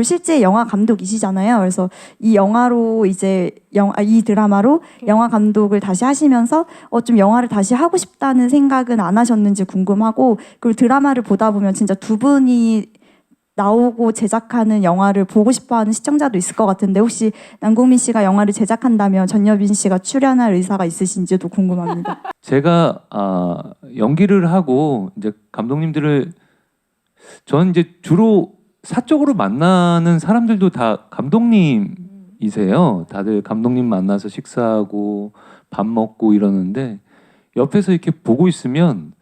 그리고 실제 영화 감독이시잖아요. 그래서 이 영화로 이제 영, 아, 이 드라마로 영화 감독을 다시 하시면서 어, 좀 영화를 다시 하고 싶다는 생각은 안 하셨는지 궁금하고 그리고 드라마를 보다 보면 진짜 두 분이 나오고 제작하는 영화를 보고 싶어하는 시청자도 있을 것 같은데 혹시 남궁민 씨가 영화를 제작한다면 전여빈 씨가 출연할 의사가 있으신지도 궁금합니다. 제가 아, 연기를 하고 이제 감독님들을 전 이제 주로 사적으로 만나는 사람들도 다 감독님이세요. 다들 감독님 만나서 식사하고 밥 먹고 이러는데 옆에서 이렇게 보고 있으면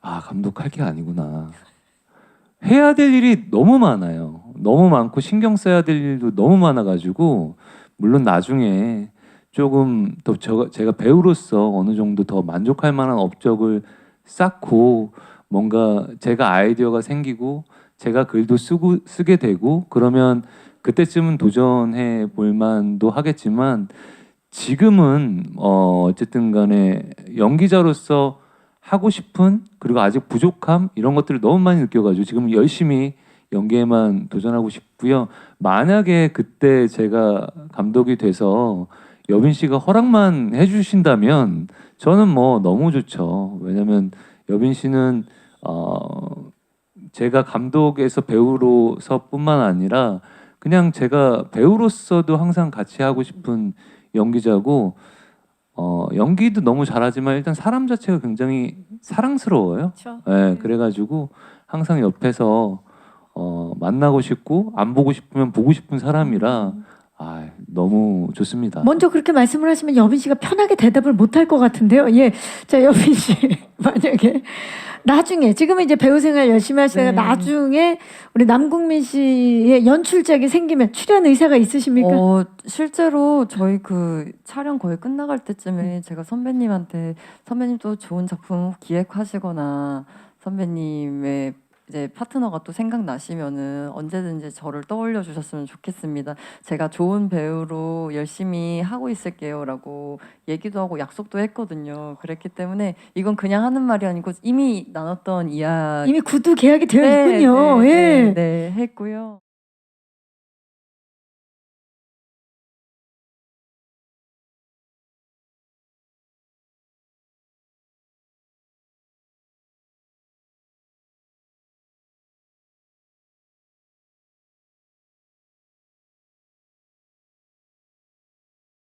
아 감독할 게 아니구나. 해야 될 일이 너무 많아요. 너무 많고 신경 써야 될 일도 너무 많아가지고 물론 나중에 조금 더 저, 제가 배우로서 어느 정도 더 만족할 만한 업적을 쌓고 뭔가 제가 아이디어가 생기고 제가 글도 쓰고 쓰게 되고 그러면 그때쯤은 도전해 볼 만도 하겠지만 지금은 어 어쨌든 간에 연기자로서 하고 싶은 그리고 아직 부족함 이런 것들을 너무 많이 느껴가지고 지금 열심히 연기에만 도전하고 싶고요. 만약에 그때 제가 감독이 돼서 여빈 씨가 허락만 해주신다면 저는 뭐 너무 좋죠. 왜냐면 여빈 씨는 어 제가 감독에서 배우로서뿐만 아니라 그냥 제가 배우로서도 항상 같이 하고 싶은 연기자고 어 연기도 너무 잘하지만 일단 사람 자체가 굉장히 사랑스러워요. 그렇죠. 예, 그래가지고 항상 옆에서 어, 만나고 싶고 안 보고 싶으면 보고 싶은 사람이라 아 너무 좋습니다. 먼저 그렇게 말씀을 하시면 여빈 씨가 편하게 대답을 못할 것 같은데요. 예. 자, 여빈 씨. 만약에 나중에 지금은 이제 배우 생활 열심히 하시다가 네. 나중에 우리 남궁민 씨의 연출작이 생기면 출연 의사가 있으십니까? 어, 실제로 저희 그 촬영 거의 끝나갈 때쯤에 제가 선배님한테 선배님 또 좋은 작품 기획하시거나 선배님의 이제 파트너가 또 생각나시면은 언제든지 저를 떠올려 주셨으면 좋겠습니다. 제가 좋은 배우로 열심히 하고 있을게요라고 얘기도 하고 약속도 했거든요. 그랬기 때문에 이건 그냥 하는 말이 아니고 이미 나눴던 이야기 이미 구두 계약이 되어 네, 있군요. 네, 예. 네, 네, 했고요.